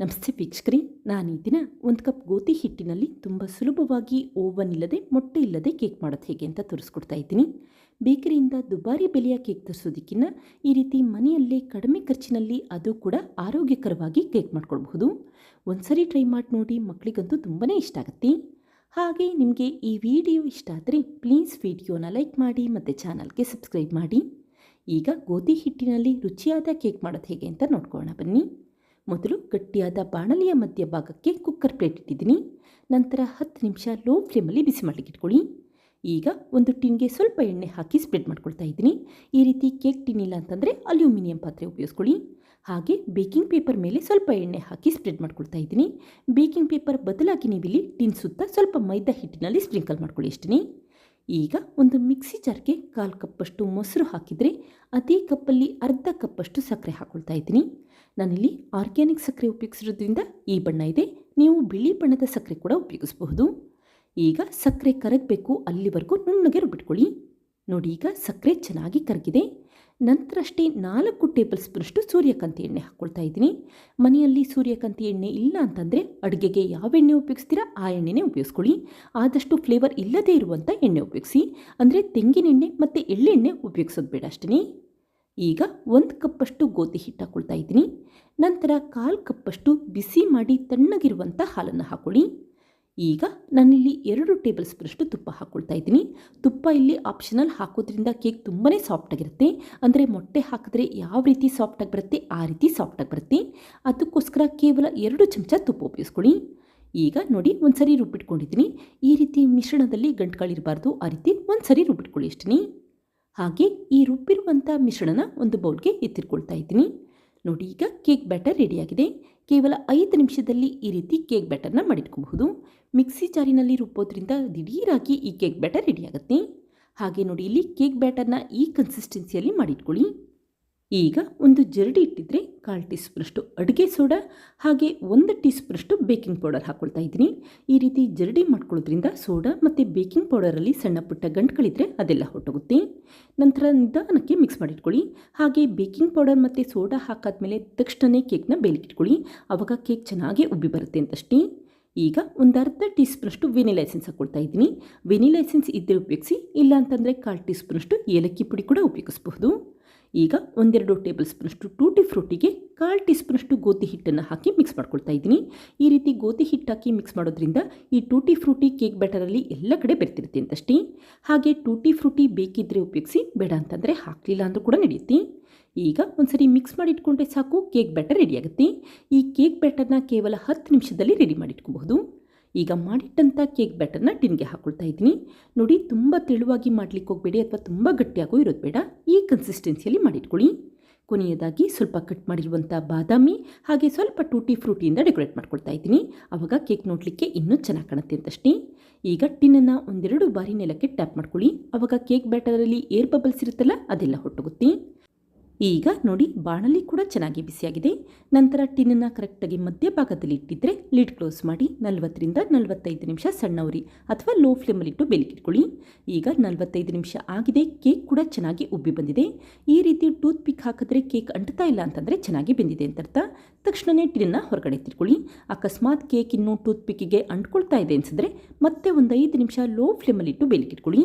ನಮಸ್ತೆ ಸ್ಕ್ರೀನ್ ನಾನು ಈ ದಿನ ಒಂದು ಕಪ್ ಗೋಧಿ ಹಿಟ್ಟಿನಲ್ಲಿ ತುಂಬ ಸುಲಭವಾಗಿ ಓವನ್ ಇಲ್ಲದೆ ಮೊಟ್ಟೆ ಇಲ್ಲದೆ ಕೇಕ್ ಮಾಡೋದು ಹೇಗೆ ಅಂತ ತೋರಿಸ್ಕೊಡ್ತಾ ಇದ್ದೀನಿ. ಬೇಕರಿಯಿಂದ ದುಬಾರಿ ಬೆಲೆಯ ಕೇಕ್ ತರಿಸೋದಕ್ಕಿಂತ ಈ ರೀತಿ ಮನೆಯಲ್ಲೇ ಕಡಿಮೆ ಖರ್ಚಿನಲ್ಲಿ ಅದು ಕೂಡ ಆರೋಗ್ಯಕರವಾಗಿ ಕೇಕ್ ಮಾಡ್ಕೊಳ್ಬಹುದು. ಒಂದ್ಸರಿ ಟ್ರೈ ಮಾಡಿ ನೋಡಿ ಮಕ್ಕಳಿಗಂತೂ ತುಂಬಾ ಇಷ್ಟ ಆಗುತ್ತೆ. ಹಾಗೆ ನಿಮಗೆ ಈ ವಿಡಿಯೋ ಇಷ್ಟ ಆದರೆ ಪ್ಲೀಸ್ ವಿಡಿಯೋನ ಲೈಕ್ ಮಾಡಿ ಮತ್ತು ಚಾನಲ್ಗೆ ಸಬ್ಸ್ಕ್ರೈಬ್ ಮಾಡಿ. ಈಗ ಗೋಧಿ ಹಿಟ್ಟಿನಲ್ಲಿ ರುಚಿಯಾದ ಕೇಕ್ ಮಾಡೋದು ಹೇಗೆ ಅಂತ ನೋಡ್ಕೊಳ್ಳೋಣ ಬನ್ನಿ. ಮೊದಲು ಗಟ್ಟಿಯಾದ ಬಾಣಲಿಯ ಮಧ್ಯಭಾಗಕ್ಕೆ ಕುಕ್ಕರ್ ಪ್ಲೇಟ್ ಇಟ್ಟಿದ್ದೀನಿ. ನಂತರ ಹತ್ತು ನಿಮಿಷ ಲೋ ಫ್ಲೇಮಲ್ಲಿ ಬಿಸಿ ಮಾಡಲಿಕ್ಕೆ ಇಟ್ಕೊಳ್ಳಿ. ಈಗ ಒಂದು ಟಿನ್ಗೆ ಸ್ವಲ್ಪ ಎಣ್ಣೆ ಹಾಕಿ ಸ್ಪ್ರೆಡ್ ಮಾಡ್ಕೊಳ್ತಾ ಇದ್ದೀನಿ. ಈ ರೀತಿ ಕೇಕ್ ಟಿನ್ ಇಲ್ಲ ಅಂತಂದರೆ ಅಲ್ಯೂಮಿನಿಯಂ ಪಾತ್ರೆ ಉಪಯೋಗಿಸ್ಕೊಳ್ಳಿ. ಹಾಗೆ ಬೇಕಿಂಗ್ ಪೇಪರ್ ಮೇಲೆ ಸ್ವಲ್ಪ ಎಣ್ಣೆ ಹಾಕಿ ಸ್ಪ್ರೆಡ್ ಮಾಡ್ಕೊಳ್ತಾ ಇದ್ದೀನಿ. ಬೇಕಿಂಗ್ ಪೇಪರ್ ಬದಲಾಗಿ ನೀವಿಲ್ಲಿ ಟಿನ್ ಸುತ್ತ ಸ್ವಲ್ಪ ಮೈದಾ ಹಿಟ್ಟಿನಲ್ಲಿ ಸ್ಪ್ರಿಂಕಲ್ ಮಾಡ್ಕೊಳ್ಳಿ ಇಷ್ಟೇ ಈಗ ಒಂದು ಮಿಕ್ಸಿ ಜಾರ್ಗೆ ಕಾಲು ಕಪ್ಪಷ್ಟು ಮೊಸರು ಹಾಕಿದರೆ ಅದೇ ಕಪ್ಪಲ್ಲಿ ಅರ್ಧ ಕಪ್ಪಷ್ಟು ಸಕ್ಕರೆ ಹಾಕ್ಕೊಳ್ತಾ ಇದ್ದೀನಿ. ನಾನಿಲ್ಲಿ ಆರ್ಗ್ಯಾನಿಕ್ ಸಕ್ಕರೆ ಉಪಯೋಗಿಸಿರೋದ್ರಿಂದ ಈ ಬಣ್ಣ ಇದೆ. ನೀವು ಬಿಳಿ ಬಣ್ಣದ ಸಕ್ಕರೆ ಕೂಡ ಉಪಯೋಗಿಸಬಹುದು. ಈಗ ಸಕ್ಕರೆ ಕರಗಬೇಕು ಅಲ್ಲಿವರೆಗೂ ನುಣ್ಣಗೆ ರುಬ್ಬಿಟ್ಕೊಳ್ಳಿ. ನೋಡಿ ಈಗ ಸಕ್ಕರೆ ಚೆನ್ನಾಗಿ ಕರಗಿದೆ. ನಂತರ ಅಷ್ಟೇ ನಾಲ್ಕು ಟೇಬಲ್ ಸ್ಪೂನಷ್ಟು ಸೂರ್ಯಕಾಂತಿ ಎಣ್ಣೆ ಹಾಕ್ಕೊಳ್ತಾ ಇದ್ದೀನಿ. ಮನೆಯಲ್ಲಿ ಸೂರ್ಯಕಾಂತಿ ಎಣ್ಣೆ ಇಲ್ಲ ಅಂತಂದರೆ ಅಡುಗೆಗೆ ಯಾವ ಎಣ್ಣೆ ಉಪಯೋಗಿಸ್ತೀರಾ ಆ ಎಣ್ಣೆನೇ ಉಪಯೋಗಿಸ್ಕೊಳ್ಳಿ. ಆದಷ್ಟು ಫ್ಲೇವರ್ ಇಲ್ಲದೇ ಇರುವಂಥ ಎಣ್ಣೆ ಉಪಯೋಗಿಸಿ. ಅಂದರೆ ತೆಂಗಿನೆಣ್ಣೆ ಮತ್ತು ಎಳ್ಳೆಣ್ಣೆ ಉಪಯೋಗಿಸೋದು ಬೇಡ ಅಷ್ಟೇ ಈಗ ಒಂದು ಕಪ್ಪಷ್ಟು ಗೋಧಿ ಹಿಟ್ಟು ಹಾಕ್ಕೊಳ್ತಾ ಇದ್ದೀನಿ. ನಂತರ ಕಾಲು ಕಪ್ಪಷ್ಟು ಬಿಸಿ ಮಾಡಿ ತಣ್ಣಗಿರುವಂಥ ಹಾಲನ್ನು ಹಾಕ್ಕೊಳ್ಳಿ ಈಗ ನಾನಿಲ್ಲಿ ಎರಡು ಟೇಬಲ್ ಸ್ಪೂನಷ್ಟು ತುಪ್ಪ ಹಾಕ್ಕೊಳ್ತಾ ಇದ್ದೀನಿ. ತುಪ್ಪ ಇಲ್ಲಿ ಆಪ್ಷನಲ್ ಹಾಕೋದ್ರಿಂದ ಕೇಕ್ ತುಂಬಾ ಸಾಫ್ಟಾಗಿರುತ್ತೆ ಅಂದರೆ ಮೊಟ್ಟೆ ಹಾಕಿದ್ರೆ ಯಾವ ರೀತಿ ಸಾಫ್ಟಾಗಿ ಬರುತ್ತೆ, ಆ ರೀತಿ ಸಾಫ್ಟಾಗಿ ಬರುತ್ತೆ. ಅದಕ್ಕೋಸ್ಕರ ಕೇವಲ ಎರಡು ಚಮಚ ತುಪ್ಪ ಉಪಯೋಗಿಸ್ಕೊಳ್ಳಿ. ಈಗ ನೋಡಿ ಒಂದು ಸರಿ ರುಬ್ಬಿಟ್ಕೊಂಡಿದ್ದೀನಿ. ಈ ರೀತಿ ಮಿಶ್ರಣದಲ್ಲಿ ಗಂಟುಗಳಿರಬಾರ್ದು ಆ ರೀತಿ ಒಂದು ಸರಿ ರುಬ್ಬಿಟ್ಕೊಳ್ಳಿ ಇಷ್ಟೇ ಹಾಗೆ ಈ ರುಬ್ಬಿರುವಂಥ ಮಿಶ್ರಣನ ಒಂದು ಬೌಲ್ಗೆ ಎತ್ತಿಟ್ಕೊಳ್ತಾ ಇದ್ದೀನಿ. ನೋಡಿ, ಈಗ ಕೇಕ್ ಬ್ಯಾಟರ್ ರೆಡಿಯಾಗಿದೆ. ಕೇವಲ ಐದು ನಿಮಿಷದಲ್ಲಿ ಈ ರೀತಿ ಕೇಕ್ ಬ್ಯಾಟರ್ನ ಮಾಡಿಟ್ಕೋಬಹುದು. ಮಿಕ್ಸಿ ಜಾರಿನಲ್ಲಿ ರುಬ್ಬೋದ್ರಿಂದ ದಿಢೀರಾಗಿ ಈ ಕೇಕ್ ಬ್ಯಾಟರ್ ರೆಡಿಯಾಗುತ್ತೆ. ಹಾಗೆ ನೋಡಿ, ಇಲ್ಲಿ ಕೇಕ್ ಬ್ಯಾಟರ್ನ ಈ ಕನ್ಸಿಸ್ಟೆನ್ಸಿಯಲ್ಲಿ ಮಾಡಿಟ್ಕೊಳ್ಳಿ. ಈಗ ಒಂದು ಜರಡಿ ಇಟ್ಟಿದ್ರೆ ಕಾಲು ಟೀ ಸ್ಪೂನಷ್ಟು ಅಡುಗೆ ಸೋಡಾ, ಹಾಗೆ ಒಂದು ಟೀ ಸ್ಪೂನಷ್ಟು ಬೇಕಿಂಗ್ ಪೌಡರ್ ಹಾಕ್ಕೊಳ್ತಾ ಇದ್ದೀನಿ. ಈ ರೀತಿ ಜರಡಿ ಮಾಡ್ಕೊಳ್ಳೋದ್ರಿಂದ ಸೋಡಾ ಮತ್ತು ಬೇಕಿಂಗ್ ಪೌಡರಲ್ಲಿ ಸಣ್ಣ ಪುಟ್ಟ ಗಂಟುಗಳಿದ್ರೆ ಅದೆಲ್ಲ ಹೊಟ್ಟೋಗುತ್ತೆ ನಂತರ ನಿಧಾನಕ್ಕೆ ಮಿಕ್ಸ್ ಮಾಡಿಟ್ಕೊಳ್ಳಿ. ಹಾಗೆ ಬೇಕಿಂಗ್ ಪೌಡರ್ ಮತ್ತು ಸೋಡಾ ಹಾಕಾದ್ಮೇಲೆ ತಕ್ಷಣವೇ ಕೇಕ್ನ ಬೇಲಿಕ್ಕಿಟ್ಕೊಳ್ಳಿ ಆವಾಗ ಕೇಕ್ ಚೆನ್ನಾಗಿ ಉಬ್ಬಿ ಬರುತ್ತೆ ಅಂತಷ್ಟೇ. ಈಗ ಒಂದು ಅರ್ಧ ಟೀ ಸ್ಪೂನಷ್ಟು ವೆನಿಲಾ ಎಸೆನ್ಸ್ ಹಾಕ್ಕೊಳ್ತಾ ಇದ್ದೀನಿ. ವೆನಿಲಾ ಎಸೆನ್ಸ್ ಇದ್ದರೆ ಉಪಯೋಗಿಸಿ ಇಲ್ಲ ಅಂತಂದರೆ ಕಾಲು ಟೀ ಸ್ಪೂನಷ್ಟು ಏಲಕ್ಕಿ ಪುಡಿ ಕೂಡ ಉಪಯೋಗಿಸಬಹುದು. ಈಗ ಒಂದೆರಡು ಟೇಬಲ್ ಸ್ಪೂನಷ್ಟು ಟೂಟಿ ಫ್ರೂಟಿಗೆ ಕಾಲು ಟೀ ಸ್ಪೂನಷ್ಟು ಗೋಧಿ ಹಿಟ್ಟನ್ನು ಹಾಕಿ ಮಿಕ್ಸ್ ಮಾಡ್ಕೊಳ್ತಾ ಇದ್ದೀನಿ. ಈ ರೀತಿ ಗೋಧಿ ಹಿಟ್ಟು ಹಾಕಿ ಮಿಕ್ಸ್ ಮಾಡೋದ್ರಿಂದ ಈ ಟೂಟಿ ಫ್ರೂಟಿ ಕೇಕ್ ಬ್ಯಾಟರಲ್ಲಿ ಎಲ್ಲ ಕಡೆ ಬೆರ್ತಿರುತ್ತೆ ಅಂತಷ್ಟೇ. ಹಾಗೆ ಟೂಟಿ ಫ್ರೂಟಿ ಬೇಕಿದ್ದರೆ ಉಪಯೋಗಿಸಿ, ಬೇಡ ಅಂತಂದರೆ ಹಾಕಲಿಲ್ಲ ಅಂದರೂ ಕೂಡ ನಡೆಯುತ್ತೆ ಈಗ ಒಂದ್ಸರಿ ಮಿಕ್ಸ್ ಮಾಡಿ ಇಟ್ಕೊಂಡ್ರೆ ಸಾಕು, ಕೇಕ್ ಬ್ಯಾಟರ್ ರೆಡಿಯಾಗುತ್ತೆ ಈ ಕೇಕ್ ಬ್ಯಾಟರ್ನ ಕೇವಲ ಹತ್ತು ನಿಮಿಷದಲ್ಲಿ ರೆಡಿ ಮಾಡಿಟ್ಕೋಬಹುದು. ಈಗ ಮಾಡಿಟ್ಟಂಥ ಕೇಕ್ ಬ್ಯಾಟರ್ನ ಟಿನ್ಗೆ ಹಾಕ್ಕೊಳ್ತಾ ಇದ್ದೀನಿ. ನೋಡಿ, ತುಂಬ ತೆಳುವಾಗಿ ಮಾಡಲಿಕ್ಕೆ ಹೋಗಬೇಡಿ ಅಥವಾ ತುಂಬ ಗಟ್ಟಿಯಾಗೂ ಇರೋದು ಬೇಡ. ಈ ಕನ್ಸಿಸ್ಟೆನ್ಸಿಯಲ್ಲಿ ಮಾಡಿಟ್ಕೊಳ್ಳಿ. ಕೊನೆಯದಾಗಿ ಸ್ವಲ್ಪ ಕಟ್ ಮಾಡಿರುವಂಥ ಬಾದಾಮಿ ಹಾಗೆ ಸ್ವಲ್ಪ ಟೂಟಿ ಫ್ರೂಟಿಯಿಂದ ಡೆಕೋರೇಟ್ ಮಾಡ್ಕೊಳ್ತಾ ಇದ್ದೀನಿ. ಆವಾಗ ಕೇಕ್ ನೋಡಲಿಕ್ಕೆ ಇನ್ನೂ ಚೆನ್ನಾಗಿ ಕಾಣುತ್ತೆ ಅಂತಷ್ಟೇ. ಈಗ ಟಿನ್ನನ್ನು ಒಂದೆರಡು ಬಾರಿ ನೆಲಕ್ಕೆ ಟ್ಯಾಪ್ ಮಾಡ್ಕೊಳ್ಳಿ. ಆವಾಗ ಕೇಕ್ ಬ್ಯಾಟರಲ್ಲಿ ಏರ್ ಬಬಲ್ಸ್ ಇರುತ್ತಲ್ಲ ಅದೆಲ್ಲ ಹೊಟ್ಟೋಗುತ್ತೆ. ಈಗ ನೋಡಿ ಬಾಣಲಿ ಕೂಡ ಚೆನ್ನಾಗಿ ಬಿಸಿಯಾಗಿದೆ. ನಂತರ ಟಿನ್ನನ್ನು ಕರೆಕ್ಟಾಗಿ ಮಧ್ಯಭಾಗದಲ್ಲಿ ಇಟ್ಟಿದ್ರೆ ಲಿಡ್ ಕ್ಲೋಸ್ ಮಾಡಿ ನಲವತ್ತರಿಂದ ನಲವತ್ತೈದು ನಿಮಿಷ ಸಣ್ಣ ಉರಿ ಅಥವಾ ಲೋ ಫ್ಲೇಮಲ್ಲಿಟ್ಟು ಇಟ್ಕೊಳ್ಳಿ ಈಗ ನಲವತ್ತೈದು ನಿಮಿಷ ಆಗಿದೆ, ಕೇಕ್ ಕೂಡ ಚೆನ್ನಾಗಿ ಉಬ್ಬಿ ಬಂದಿದೆ. ಈ ರೀತಿ ಟೂತ್ ಪಿಕ್ ಹಾಕಿದ್ರೆ ಕೇಕ್ ಅಂಟ್ತಾ ಇಲ್ಲ ಅಂತಂದರೆ ಚೆನ್ನಾಗಿ ಬೆಂದಿದೆ ಅಂತ ಅರ್ಥ. ತಕ್ಷಣವೇ ಟಿನ್ನ ಹೊರಗಡೆ ತಿರ್ಕೊಳ್ಳಿ ಅಕಸ್ಮಾತ್ ಕೇಕ್ ಇನ್ನೂ ಟೂತ್ ಪಿಕ್ಕಿಗೆ ಅಂಟ್ಕೊಳ್ತಾ ಇದೆ ಅನಿಸಿದ್ರೆ ಮತ್ತೆ ಒಂದು ಐದು ನಿಮಿಷ ಲೋ ಫ್ಲೇಮಲ್ಲಿಟ್ಟು ಬೇಲಿಕಿಟ್ಕೊಳ್ಳಿ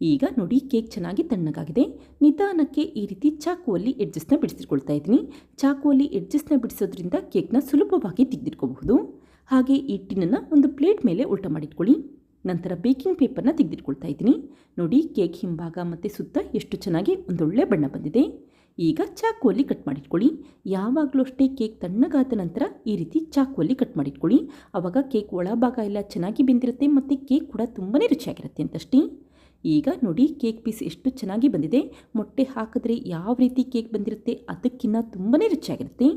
ಈಗ ನೋಡಿ ಕೇಕ್ ಚೆನ್ನಾಗಿ ತಣ್ಣಗಾಗಿದೆ. ನಿಧಾನಕ್ಕೆ ಈ ರೀತಿ ಚಾಕುವಲ್ಲಿ ಎಡ್ಜಸ್ಟ್ನ ಬಿಡಿಸಿಟ್ಕೊಳ್ತಾ ಇದ್ದೀನಿ. ಚಾಕುವಲ್ಲಿ ಎಡ್ಜಸ್ಟ್ನ ಬಿಡಿಸೋದ್ರಿಂದ ಕೇಕ್ನ ಸುಲಭವಾಗಿ ತೆಗೆದಿಟ್ಕೋಬಹುದು. ಹಾಗೆ ಈ ಟಿನ್ನನ್ನು ಒಂದು ಪ್ಲೇಟ್ ಮೇಲೆ ಉಲ್ಟ ಮಾಡಿಟ್ಕೊಳ್ಳಿ. ನಂತರ ಬೇಕಿಂಗ್ ಪೇಪರ್ನ ತೆಗೆದಿಟ್ಕೊಳ್ತಾ ಇದ್ದೀನಿ. ನೋಡಿ ಕೇಕ್ ಹಿಂಭಾಗ ಮತ್ತು ಸುತ್ತ ಎಷ್ಟು ಚೆನ್ನಾಗಿ ಒಂದೊಳ್ಳೆ ಬಣ್ಣ ಬಂದಿದೆ. ಈಗ ಚಾಕುವಲ್ಲಿ ಕಟ್ ಮಾಡಿಟ್ಕೊಳ್ಳಿ. ಯಾವಾಗಲೂ ಅಷ್ಟೇ ಕೇಕ್ ತಣ್ಣಗಾದ ನಂತರ ಈ ರೀತಿ ಚಾಕುವಲ್ಲಿ ಕಟ್ ಮಾಡಿಟ್ಕೊಳ್ಳಿ. ಆವಾಗ ಕೇಕ್ ಒಳಭಾಗ ಎಲ್ಲ ಚೆನ್ನಾಗಿ ಬೆಂದಿರುತ್ತೆ ಮತ್ತು ಕೇಕ್ ಕೂಡ ತುಂಬಾ ರುಚಿಯಾಗಿರುತ್ತೆ ಅಂತಷ್ಟೇ. ಈಗ ನೋಡಿ ಕೇಕ್ ಪೀಸ್ ಎಷ್ಟು ಚೆನ್ನಾಗಿ ಬಂದಿದೆ. ಮೊಟ್ಟೆ ಹಾಕಿದ್ರೆ ಯಾವ ರೀತಿ ಕೇಕ್ ಬಂದಿರುತ್ತೆ ಅದಕ್ಕಿಂತ ತುಂಬಾ ರುಚಿಯಾಗಿರುತ್ತೆ.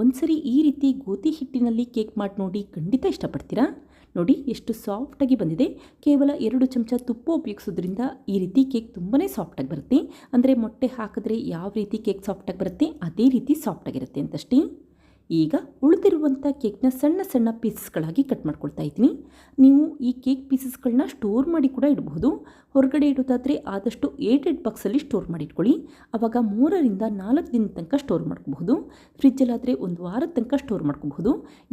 ಒಂದ್ಸರಿ ಈ ರೀತಿ ಗೋಧಿ ಹಿಟ್ಟಿನಲ್ಲಿ ಕೇಕ್ ಮಾಡಿ ನೋಡಿ ಖಂಡಿತ ಇಷ್ಟಪಡ್ತೀರಾ? ನೋಡಿ ಎಷ್ಟು ಸಾಫ್ಟಾಗಿ ಬಂದಿದೆ. ಕೇವಲ ಎರಡು ಚಮಚ ತುಪ್ಪ ಉಪಯೋಗಿಸೋದ್ರಿಂದ ಈ ರೀತಿ ಕೇಕ್ ತುಂಬಾ ಸಾಫ್ಟಾಗಿ ಬರುತ್ತೆ. ಅಂದರೆ ಮೊಟ್ಟೆ ಹಾಕಿದ್ರೆ ಯಾವ ರೀತಿ ಕೇಕ್ ಸಾಫ್ಟಾಗಿ ಬರುತ್ತೆ, ಅದೇ ರೀತಿ ಸಾಫ್ಟಾಗಿರುತ್ತೆ ಅಂತಷ್ಟೇ. ಈಗ ಉಳಿದಿರುವಂಥ ಕೇಕ್ನ ಸಣ್ಣ ಸಣ್ಣ ಪೀಸಸ್ಗಳಾಗಿ ಕಟ್ ಮಾಡ್ಕೊಳ್ತಾ ಇದ್ದೀನಿ. ನೀವು ಈ ಕೇಕ್ ಪೀಸಸ್ಗಳನ್ನ ಸ್ಟೋರ್ ಮಾಡಿ ಕೂಡ ಇಡಬಹುದು ಹೊರಗಡೆ ಇಡೋದಾದರೆ ಆದಷ್ಟು ಏಟೆಡ್ ಬಾಕ್ಸಲ್ಲಿ ಸ್ಟೋರ್ ಮಾಡಿ ಇಟ್ಕೊಳ್ಳಿ. ಆವಾಗ ಮೂರರಿಂದ ನಾಲ್ಕು ದಿನ ತನಕ ಸ್ಟೋರ್ ಮಾಡ್ಕೋಬಹುದು. ಫ್ರಿಜ್ಜಲ್ಲಾದರೆ ಒಂದು ವಾರದ ತನಕ ಸ್ಟೋರ್ ಮಾಡ್ಕೋಬಹುದು.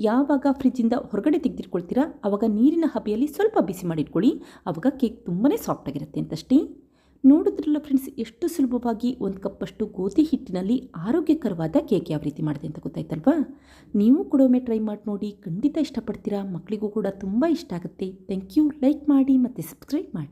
ಯಾವಾಗ ಫ್ರಿಜ್ಜಿಂದ ಹೊರಗಡೆ ತೆಗೆದಿಟ್ಕೊಳ್ತೀರಾ ಆವಾಗ ನೀರಿನ ಹಬೆಯಲ್ಲಿ ಸ್ವಲ್ಪ ಬಿಸಿ ಮಾಡಿಟ್ಕೊಳ್ಳಿ ಆವಾಗ ಕೇಕ್ ತುಂಬಾ ಸಾಫ್ಟಾಗಿರುತ್ತೆ ಅಂತಷ್ಟೇ. ನೋಡಿದ್ರಲ್ಲ ಫ್ರೆಂಡ್ಸ್ ಎಷ್ಟು ಸುಲಭವಾಗಿ ಒಂದು ಕಪ್ಪಷ್ಟು ಗೋಧಿ ಹಿಟ್ಟಿನಲ್ಲಿ ಆರೋಗ್ಯಕರವಾದ ಕೇಕ್ ಯಾವ ರೀತಿ ಮಾಡಿದೆ ಅಂತ ಗೊತ್ತಾಯ್ತಲ್ವಾ? ನೀವು ಕೂಡ ಒಮ್ಮೆ ಟ್ರೈ ಮಾಡಿ ನೋಡಿ, ಖಂಡಿತ ಇಷ್ಟಪಡ್ತೀರಾ? ಮಕ್ಕಳಿಗೂ ಕೂಡ ತುಂಬ ಇಷ್ಟ ಆಗುತ್ತೆ. ಥ್ಯಾಂಕ್ ಯು ಲೈಕ್ ಮಾಡಿ ಮತ್ತು ಸಬ್ಸ್ಕ್ರೈಬ್ ಮಾಡಿ.